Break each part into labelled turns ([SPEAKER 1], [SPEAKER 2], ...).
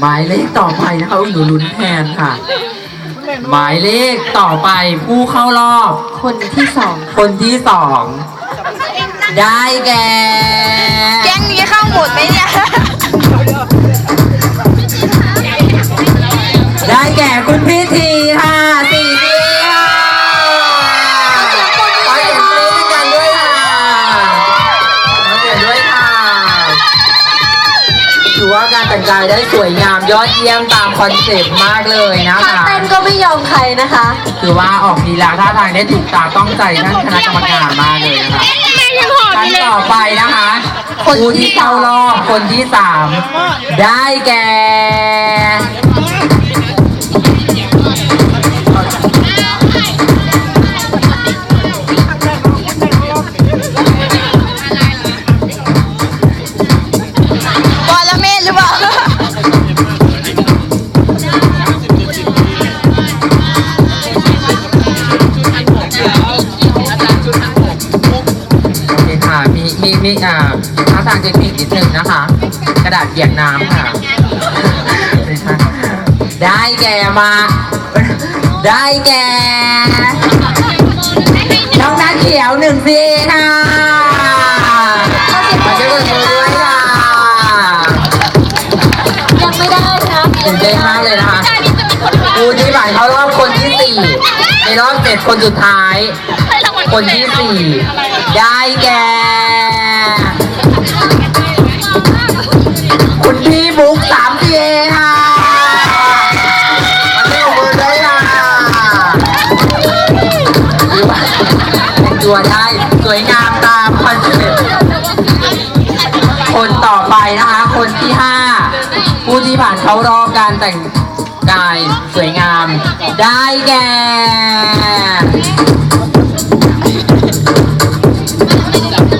[SPEAKER 1] หมายเลขต่อไปนะคะหนูลุ้นแทนค่ะ หมายเลขต่อไปผู้เข้ารอบ
[SPEAKER 2] คนที่สอง
[SPEAKER 1] คนที่สองได้แก่
[SPEAKER 3] แก๊งนี้เข้าหมดไหมเนี่ย
[SPEAKER 1] ถือว่าการแต่งกายได้สวยงามยอดเยี่ยมตามคอนเซ็ปต์มากเลยนะ
[SPEAKER 2] ท่า
[SPEAKER 1] คะ
[SPEAKER 2] เต้นก็ไม่ยอมใครนะคะ
[SPEAKER 1] ถือว่าออกลีลาท่าทางได้ถูกตาต้องใจท่านคณะกรรมการมากเลยนะคะท่านต่อไปนะคะ
[SPEAKER 2] คนที่
[SPEAKER 1] ผู้ที่เข้ารอบคนที่สามได้แก่
[SPEAKER 3] มี
[SPEAKER 1] มีมีอ่าท่าทางเทคนิคนิดนึงนะคะ กระดาษเปียกน้ำค่ะไม่ใช่ได้แก่มา ได้แก่น้องนักเขียวหนึ่งซีค่ะมาช่วยกันดูด้วยค่ะ
[SPEAKER 2] ยังไม่ได้นะ
[SPEAKER 1] ตื่นเต้นมากเลยนะคะคูที่ผ่านเข้ารอบคนที่สี่ในรอบเจ็ดคนสุดท้าย คนที่สี่ได้แก่ ตัวได้สวยงามตามคอนเซ็ปต์คนต่อไปนะคะ คนที่ห้าผู้ที่ผ่านเข้ารอบการแต่งกายสวยงาม ได้แก่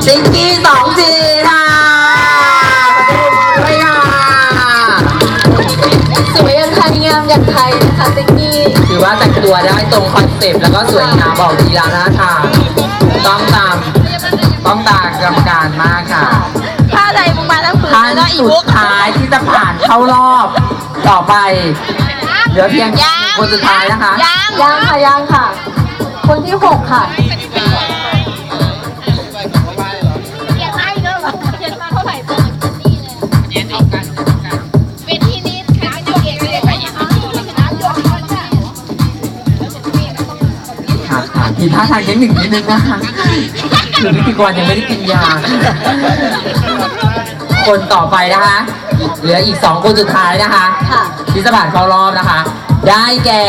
[SPEAKER 1] ซิงกี้สองทีค่ะด้วยค่ะ
[SPEAKER 2] สวยอย่างไทยงามอย่างไทยนะคะติ๊กกี้
[SPEAKER 1] ถือว่าแต่งตัวได้ตรงคอนเซปต์แล้วก็สวยงามบอกลีแลาท่าทา สุ
[SPEAKER 3] บุ๊
[SPEAKER 1] ด
[SPEAKER 3] ก
[SPEAKER 1] ท้ายที่จะผ่านเข้ารอบต่อไป เหลือเพียง
[SPEAKER 3] ยัง
[SPEAKER 1] คนสุดท้ายนะคะ
[SPEAKER 3] ยัง
[SPEAKER 2] ยังค่ะยังค่ะ คนที่หกค่ะ
[SPEAKER 3] เขียนให้ก็แบบเขียนมาเท่าไหร่ตัวนี่เลยเขียนเอากันเป็นที่นี้ค่ะเป็นเอกเลยค่ะยังชนะยก
[SPEAKER 1] ค่ะค่ะผิดท่าทางเทคนิคนิดนึงนะคะ คือพิธีกรยังไม่ได้กินยา คนต่อไปนะคะ เหลืออีกสองคนสุดท้ายนะคะ
[SPEAKER 2] ค่ะ
[SPEAKER 1] ที่จะผ่านเข้ารอบนะคะ ได้แก่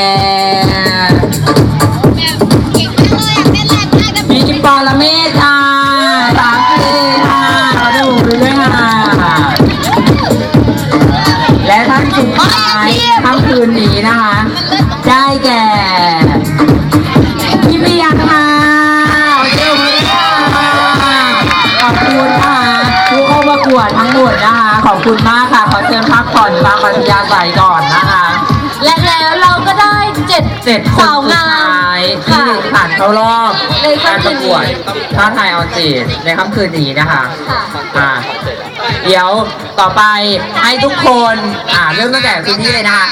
[SPEAKER 1] มีกิปอละเมธค่ะสามปีค่ะขอดูด้วยค่ะ และท่านสุดท้ายค่ำคืนนี้นะคะ ได้แก่ ผู้เข้าประกวดทั้งหมดนะคะ ขอบคุณมากค่ะ ขอเชิญพักผ่อนตามปัญญาใส่ก่อนนะคะ
[SPEAKER 2] และแล้วเราก็ได้เจ็ด
[SPEAKER 1] เจ็ดคน
[SPEAKER 2] สาว
[SPEAKER 1] สุด
[SPEAKER 2] งาม
[SPEAKER 1] ท้าย
[SPEAKER 2] ค่ะ
[SPEAKER 1] ที่ผ่านเข้ารอบ
[SPEAKER 2] ใน
[SPEAKER 1] การ
[SPEAKER 2] ค่ำ
[SPEAKER 1] ป
[SPEAKER 2] คื
[SPEAKER 1] ระ
[SPEAKER 2] น
[SPEAKER 1] ก
[SPEAKER 2] นี้
[SPEAKER 1] วดท้าทายออนเจดในค่ำคืนนี้นะคะ
[SPEAKER 2] ค่ะ
[SPEAKER 1] อ่าเดี๋ยวต่อไปให้ทุกคนอ่าเริ่มตั้งแต่คุณพี่เลยนะคะ